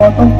ก็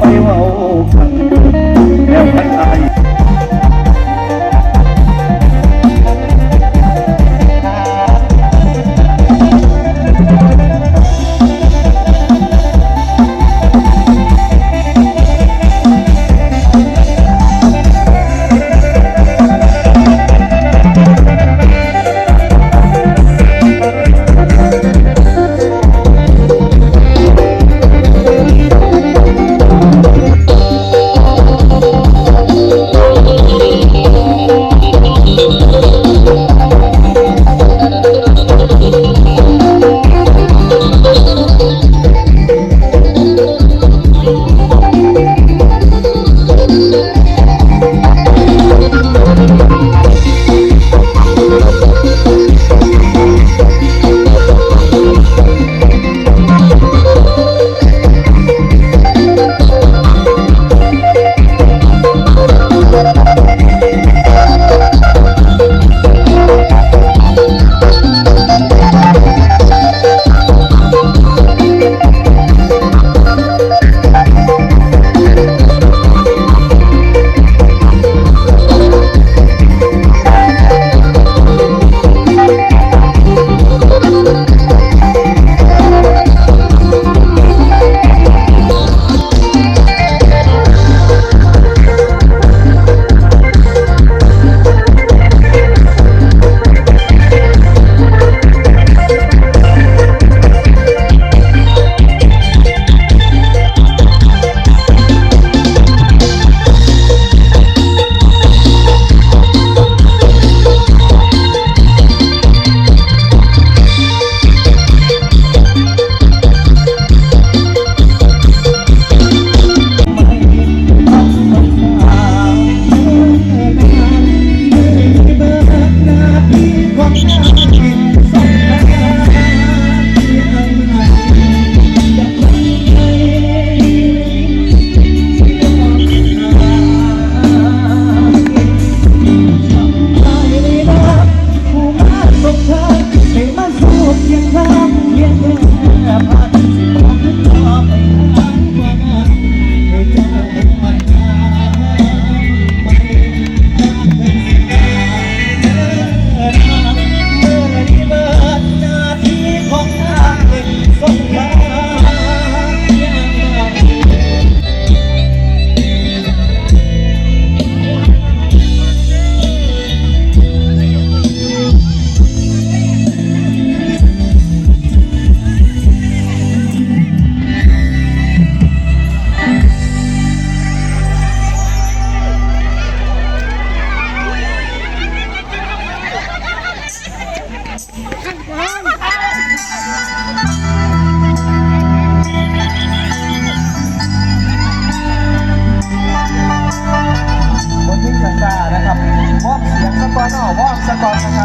ว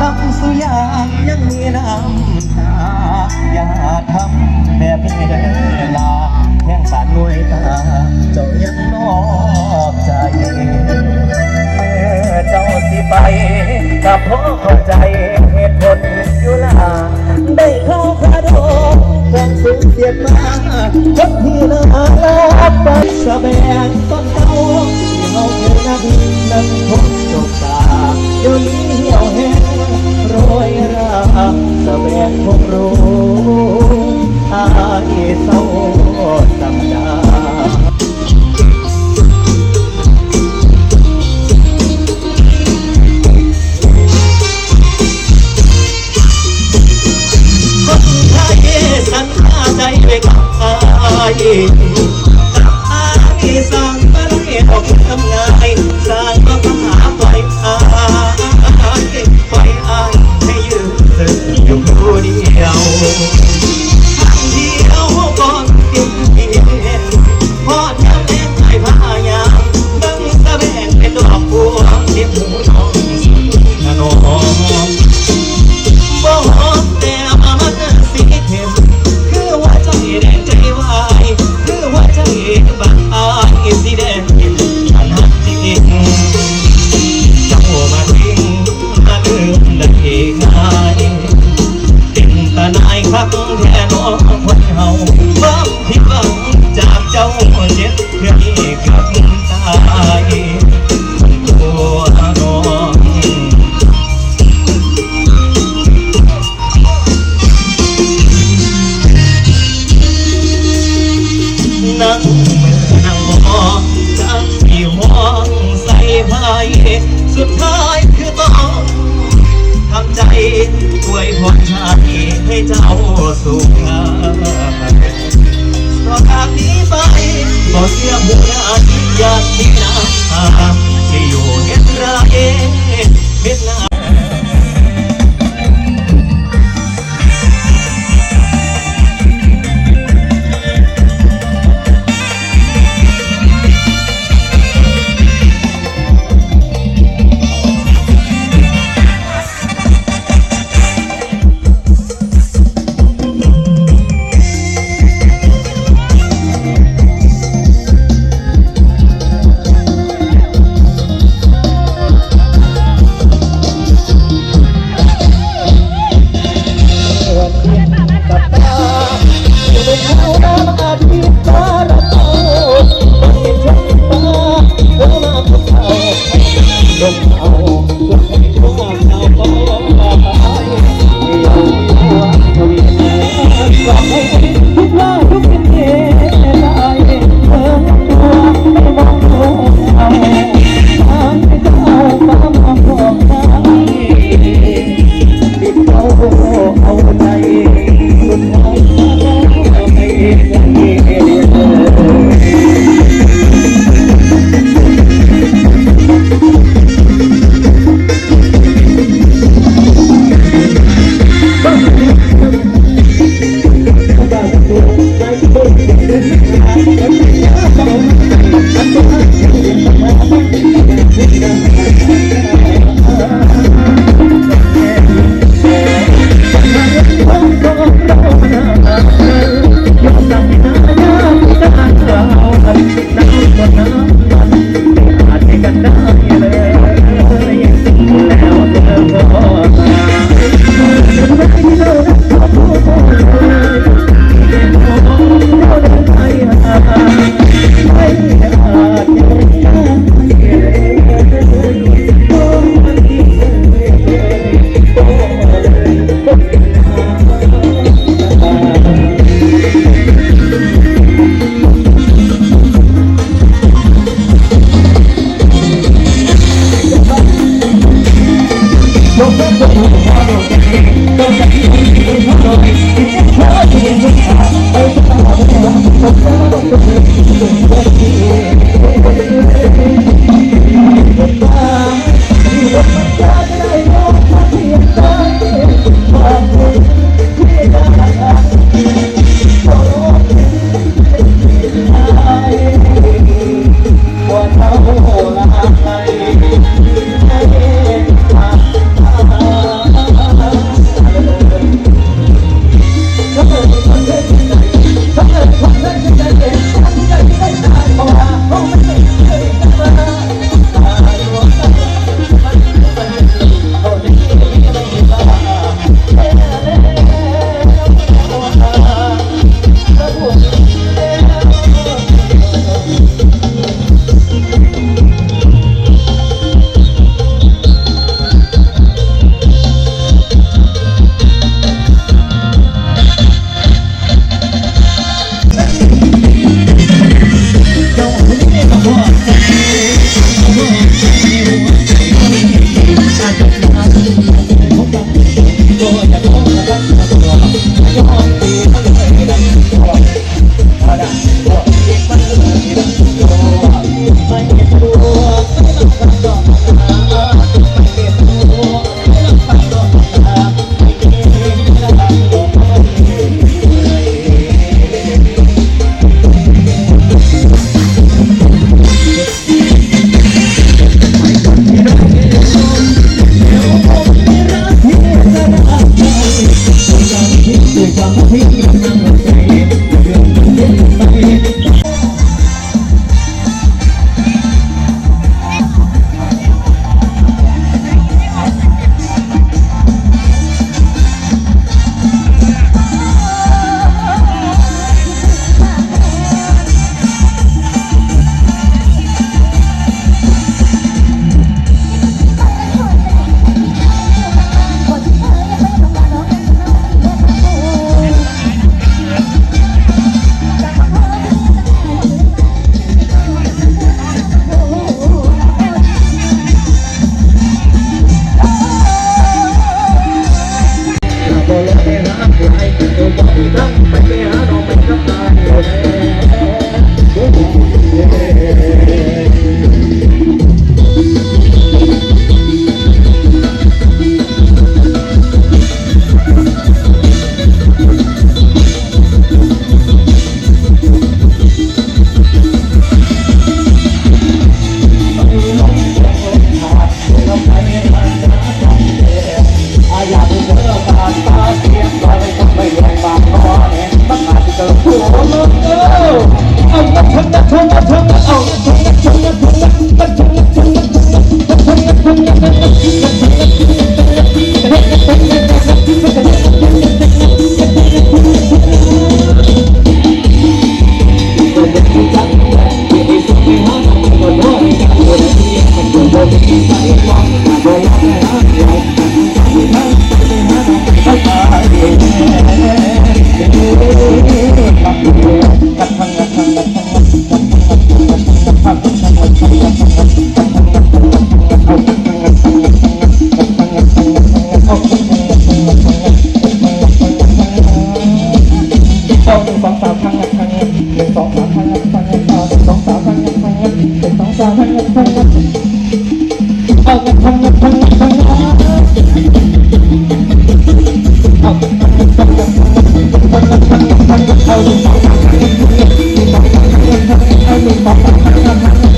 น้ำสุยางยังมีน้ำตาอย่าทำแบบนี้เด้ลาแห่งสารรวยตาเจ้ายังนอกใจเมื่อเจ้าสิไปกับพ่อเข้าใจเหตุผลอยู่ลาได้เข้าคาดองความสูญเสียมาคนที่น่ารักไปสะแบงต้นเก่าที่เราเคยนักนั่งทบจบตาเดี๋ยวนี้เหี่ยวแห้ง โรยราสะแบงคงรู้อายเศร้าจำดาคนไทยสัญญาใจไว้กับอายกับอายสร้างมาไล่ออกทำงานสร้างม Babylon. ให้เจ้าสุขาต่อจากนี้ไปบอเสียหัวอาทิตย์อยากที่นาที่อยู่เห็นไรเห็นนา Yeah. one.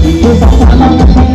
你不看看你